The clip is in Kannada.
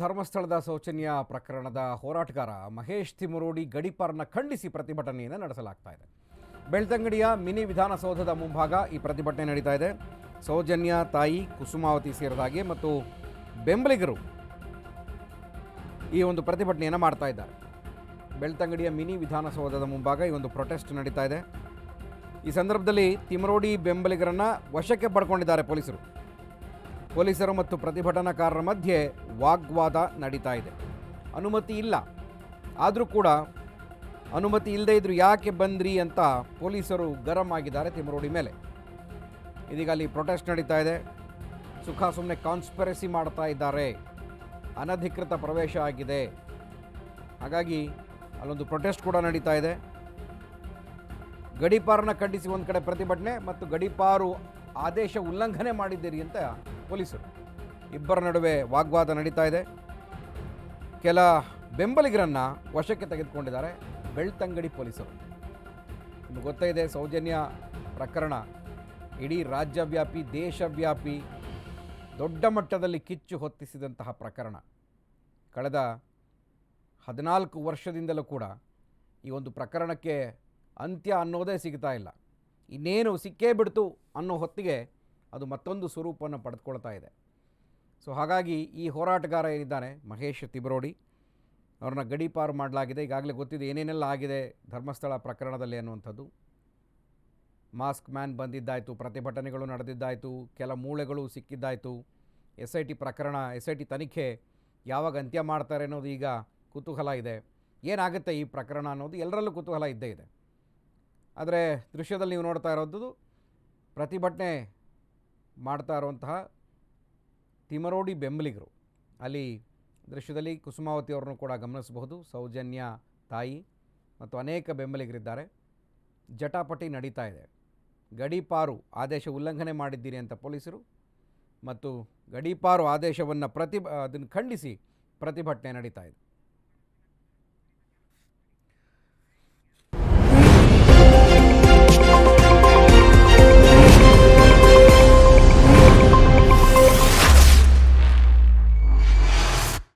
ಧರ್ಮಸ್ಥಳದ ಸೌಜನ್ಯ ಪ್ರಕರಣದ ಹೋರಾಟಗಾರ ಮಹೇಶ್ ತಿಮರೋಡಿ ಗಡಿಪಾರನ್ನು ಖಂಡಿಸಿ ಪ್ರತಿಭಟನೆಯನ್ನು ನಡೆಸಲಾಗ್ತಾ ಇದೆ. ಬೆಳ್ತಂಗಡಿಯ ಮಿನಿ ವಿಧಾನಸೌಧದ ಮುಂಭಾಗ ಈ ಪ್ರತಿಭಟನೆ ನಡೀತಾ ಇದೆ. ಸೌಜನ್ಯ, ತಾಯಿ, ಕುಸುಮಾವತಿ ಸೇರಿದಾಗೆ ಮತ್ತು ಬೆಂಬಲಿಗರು ಈ ಒಂದು ಪ್ರತಿಭಟನೆಯನ್ನು ಮಾಡ್ತಾ ಇದ್ದಾರೆ. ಬೆಳ್ತಂಗಡಿಯ ಮಿನಿ ವಿಧಾನಸೌಧದ ಮುಂಭಾಗ ಈ ಒಂದು ಪ್ರೊಟೆಸ್ಟ್ ನಡೀತಾ ಇದೆ. ಈ ಸಂದರ್ಭದಲ್ಲಿ ತಿಮರೋಡಿ ಬೆಂಬಲಿಗರನ್ನು ವಶಕ್ಕೆ ಪಡ್ಕೊಂಡಿದ್ದಾರೆ ಪೊಲೀಸರು. ಪೊಲೀಸರು ಮತ್ತು ಪ್ರತಿಭಟನಾಕಾರರ ಮಧ್ಯೆ ವಾಗ್ವಾದ ನಡೀತಾ ಇದೆ. ಅನುಮತಿ ಇಲ್ಲ. ಆದರೂ ಕೂಡ ಅನುಮತಿ ಇಲ್ಲದೇ ಇದ್ರು ಯಾಕೆ ಬಂದ್ರಿ ಅಂತ ಪೊಲೀಸರು ಗರಂ ಆಗಿದ್ದಾರೆ ತಿಮರೋಡಿ ಮೇಲೆ. ಇದೀಗ ಅಲ್ಲಿ ಪ್ರೊಟೆಸ್ಟ್ ನಡೀತಾ ಇದೆ. ಸುಖ ಸುಮ್ಮನೆ ಕಾನ್ಸ್ಪರೆಸಿ ಮಾಡ್ತಾ ಇದ್ದಾರೆ. ಅನಧಿಕೃತ ಪ್ರವೇಶ ಆಗಿದೆ. ಹಾಗಾಗಿ ಅಲ್ಲೊಂದು ಪ್ರೊಟೆಸ್ಟ್ ಕೂಡ ನಡೀತಾ ಇದೆ. ಗಡಿಪಾರನ್ನ ಖಂಡಿಸಿ ಒಂದು ಕಡೆ ಪ್ರತಿಭಟನೆ ಮತ್ತು ಗಡೀಪಾರು ಆದೇಶ ಉಲ್ಲಂಘನೆ ಮಾಡಿದ್ದೀರಿ ಅಂತ ಪೊಲೀಸರು. ಇಬ್ಬರ ನಡುವೆ ವಾಗ್ವಾದ ನಡೀತಾ ಇದೆ. ಕೆಲ ಬೆಂಬಲಿಗರನ್ನ ವಶಕ್ಕೆ ತೆಗೆದುಕೊಂಡಿದ್ದಾರೆ ಬೆಳ್ತಂಗಡಿ ಪೊಲೀಸರು. ನಿಮ್ಗೆ ಗೊತ್ತೇ ಇದೆ, ಸೌಜನ್ಯ ಪ್ರಕರಣ. ಇಡೀ ರಾಜ್ಯವ್ಯಾಪಿ, ದೇಶವ್ಯಾಪಿ ದೊಡ್ಡ ಮಟ್ಟದಲ್ಲಿ ಕಿಚ್ಚು ಹೊತ್ತಿಸಿದಂತಹ ಪ್ರಕರಣ. ಕಳೆದ ಹದಿನಾಲ್ಕು ವರ್ಷದಿಂದಲೂ ಕೂಡ ಈ ಒಂದು ಪ್ರಕರಣಕ್ಕೆ ಅಂತ್ಯ ಅನ್ನೋದೇ ಸಿಗ್ತಾ ಇಲ್ಲ. ಇನ್ನೇನು ಸಿಕ್ಕೇ ಬಿಡ್ತು ಅನ್ನೋ ಹೊತ್ತಿಗೆ ಅದು ಮತ್ತೊಂದು ಸ್ವರೂಪವನ್ನು ಪಡೆದುಕೊಳ್ತಾ ಇದೆ. ಸೊ ಹಾಗಾಗಿ ಈ ಹೋರಾಟಗಾರ ಏನಿದ್ದಾನೆ? ಮಹೇಶ್ ತಿಬ್ರೋಡಿ. ಅವ್ರನ್ನ ಗಡೀಪಾರು ಮಾಡಲಾಗಿದೆ. ಈಗಾಗಲೇ ಗೊತ್ತಿದೆ ಏನೇನೆಲ್ಲ ಆಗಿದೆ ಧರ್ಮಸ್ಥಳ ಪ್ರಕರಣದಲ್ಲಿ ಅನ್ನುವಂಥದ್ದು. ಮಾಸ್ಕ್ ಮ್ಯಾನ್ ಬಂದಿದ್ದಾಯಿತು, ಪ್ರತಿಭಟನೆಗಳು ನಡೆದಿದ್ದಾಯಿತು, ಕೆಲ ಮೂಳೆಗಳು ಸಿಕ್ಕಿದ್ದಾಯಿತು. ಎಸ್ ಐ ಟಿ ಪ್ರಕರಣ, ಎಸ್ ಐ ಟಿ ತನಿಖೆ ಯಾವಾಗ ಅಂತ್ಯ ಮಾಡ್ತಾರೆ ಅನ್ನೋದು ಈಗ ಕುತೂಹಲ ಇದೆ. ಏನಾಗುತ್ತೆ ಈ ಪ್ರಕರಣ ಅನ್ನೋದು? ಎಲ್ಲರಲ್ಲೂ ಕುತೂಹಲ ಇದ್ದೇ ಇದೆ. ಆದರೆ ದೃಶ್ಯದಲ್ಲಿ ನೀವು ನೋಡ್ತಾ ಇರೋದು ಪ್ರತಿಭಟನೆ ಮಾಡ್ತಾ ಇರುವಂತಹ ತಿಮರೋಡಿ ಬೆಂಬಲಿಗರು. ಅಲ್ಲಿ ದೃಶ್ಯದಲ್ಲಿ ಕುಸುಮಾವತಿ ಅವರನ್ನು ಕೂಡ ಗಮನಿಸಬಹುದು. ಸೌಜನ್ಯ ತಾಯಿ ಮತ್ತು ಅನೇಕ ಬೆಂಬಲಿಗರಿದ್ದಾರೆ. ಜಟಾಪಟಿ ನಡೀತಾ ಇದೆ. ಗಡೀಪಾರು ಆದೇಶ ಉಲ್ಲಂಘನೆ ಮಾಡಿದ್ದೀರಿ ಅಂತ ಪೊಲೀಸರು ಮತ್ತು ಗಡೀಪಾರು ಆದೇಶವನ್ನು ಪ್ರತಿ ಅದನ್ನು ಖಂಡಿಸಿ ಪ್ರತಿಭಟನೆ ನಡೀತಾ ಇದೆ.